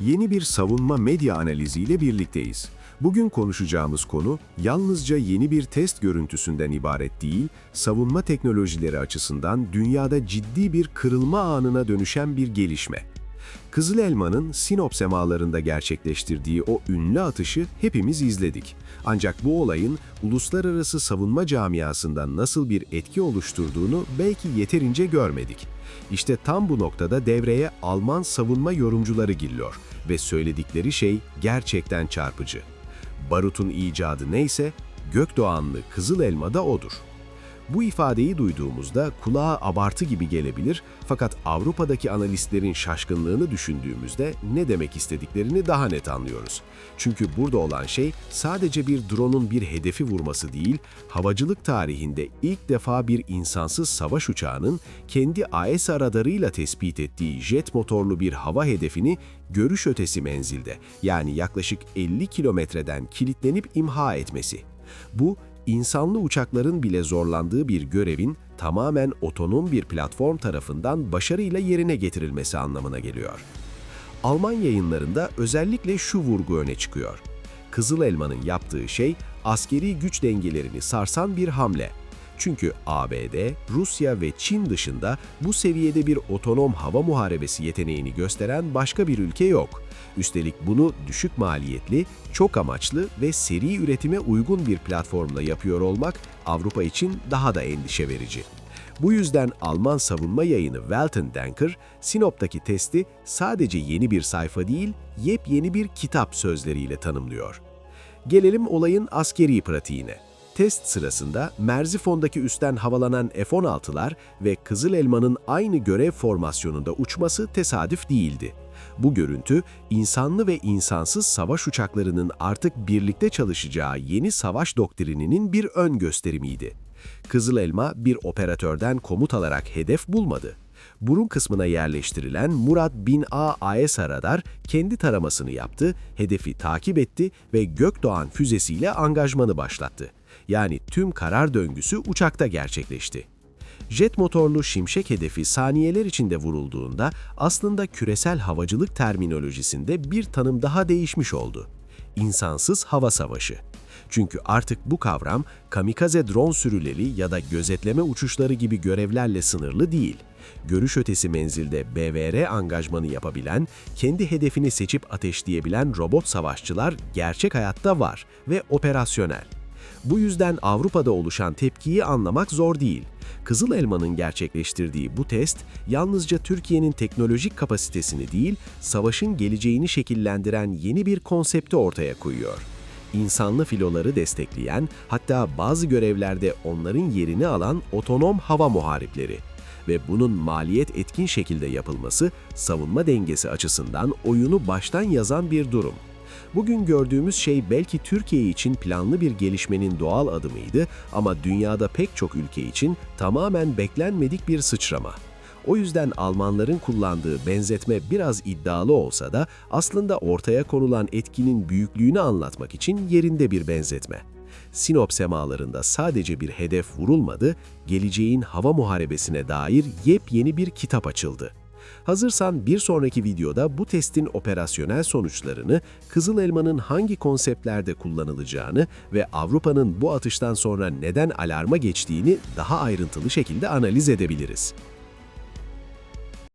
Yeni bir savunma medya analiziyle birlikteyiz. Bugün konuşacağımız konu yalnızca yeni bir test görüntüsünden ibaret değil, savunma teknolojileri açısından dünyada ciddi bir kırılma anına dönüşen bir gelişme. Kızıl Elma'nın Sinop semalarında gerçekleştirdiği o ünlü atışı hepimiz izledik. Ancak bu olayın uluslararası savunma camiasında nasıl bir etki oluşturduğunu belki yeterince görmedik. İşte tam bu noktada devreye Alman savunma yorumcuları giriyor ve söyledikleri şey gerçekten çarpıcı. Barut'un icadı neyse, Gökdoğanlı Kızıl Elma da odur. Bu ifadeyi duyduğumuzda kulağa abartı gibi gelebilir fakat Avrupa'daki analistlerin şaşkınlığını düşündüğümüzde ne demek istediklerini daha net anlıyoruz. Çünkü burada olan şey sadece bir drone'un bir hedefi vurması değil, havacılık tarihinde ilk defa bir insansız savaş uçağının kendi AESA radarıyla tespit ettiği jet motorlu bir hava hedefini görüş ötesi menzilde yani yaklaşık 50 kilometreden kilitlenip imha etmesi. Bu, insanlı uçakların bile zorlandığı bir görevin tamamen otonom bir platform tarafından başarıyla yerine getirilmesi anlamına geliyor. Alman yayınlarında özellikle şu vurgu öne çıkıyor. Kızıl Elma'nın yaptığı şey askeri güç dengelerini sarsan bir hamle. Çünkü ABD, Rusya ve Çin dışında bu seviyede bir otonom hava muharebesi yeteneğini gösteren başka bir ülke yok. Üstelik bunu düşük maliyetli, çok amaçlı ve seri üretime uygun bir platformla yapıyor olmak Avrupa için daha da endişe verici. Bu yüzden Alman savunma yayını Weltendenker, Sinop'taki testi sadece yeni bir sayfa değil, yepyeni bir kitap sözleriyle tanımlıyor. Gelelim olayın askeri pratiğine. Test sırasında Merzifon'daki üstten havalanan F-16'lar ve Kızıl Elma'nın aynı görev formasyonunda uçması tesadüf değildi. Bu görüntü, insanlı ve insansız savaş uçaklarının artık birlikte çalışacağı yeni savaş doktrininin bir ön gösterimiydi. Kızıl Elma bir operatörden komut alarak hedef bulmadı. Burun kısmına yerleştirilen Murat 1000A AESA radar kendi taramasını yaptı, hedefi takip etti ve Gökdoğan füzesiyle angajmanı başlattı. Yani tüm karar döngüsü uçakta gerçekleşti. Jet motorlu şimşek hedefi saniyeler içinde vurulduğunda aslında küresel havacılık terminolojisinde bir tanım daha değişmiş oldu. İnsansız hava savaşı. Çünkü artık bu kavram kamikaze drone sürüleri ya da gözetleme uçuşları gibi görevlerle sınırlı değil. Görüş ötesi menzilde BVR angajmanı yapabilen, kendi hedefini seçip ateşleyebilen robot savaşçılar gerçek hayatta var ve operasyonel. Bu yüzden Avrupa'da oluşan tepkiyi anlamak zor değil. Kızıl Elma'nın gerçekleştirdiği bu test, yalnızca Türkiye'nin teknolojik kapasitesini değil, savaşın geleceğini şekillendiren yeni bir konsepti ortaya koyuyor. İnsanlı filoları destekleyen, hatta bazı görevlerde onların yerini alan otonom hava muharipleri ve bunun maliyet etkin şekilde yapılması, savunma dengesi açısından oyunu baştan yazan bir durum. Bugün gördüğümüz şey belki Türkiye için planlı bir gelişmenin doğal adımıydı ama dünyada pek çok ülke için tamamen beklenmedik bir sıçrama. O yüzden Almanların kullandığı benzetme biraz iddialı olsa da aslında ortaya konulan etkinin büyüklüğünü anlatmak için yerinde bir benzetme. Sinop semalarında sadece bir hedef vurulmadı, geleceğin hava muharebesine dair yepyeni bir kitap açıldı. Hazırsan bir sonraki videoda bu testin operasyonel sonuçlarını, Kızıl Elma'nın hangi konseptlerde kullanılacağını ve Avrupa'nın bu atıştan sonra neden alarma geçtiğini daha ayrıntılı şekilde analiz edebiliriz.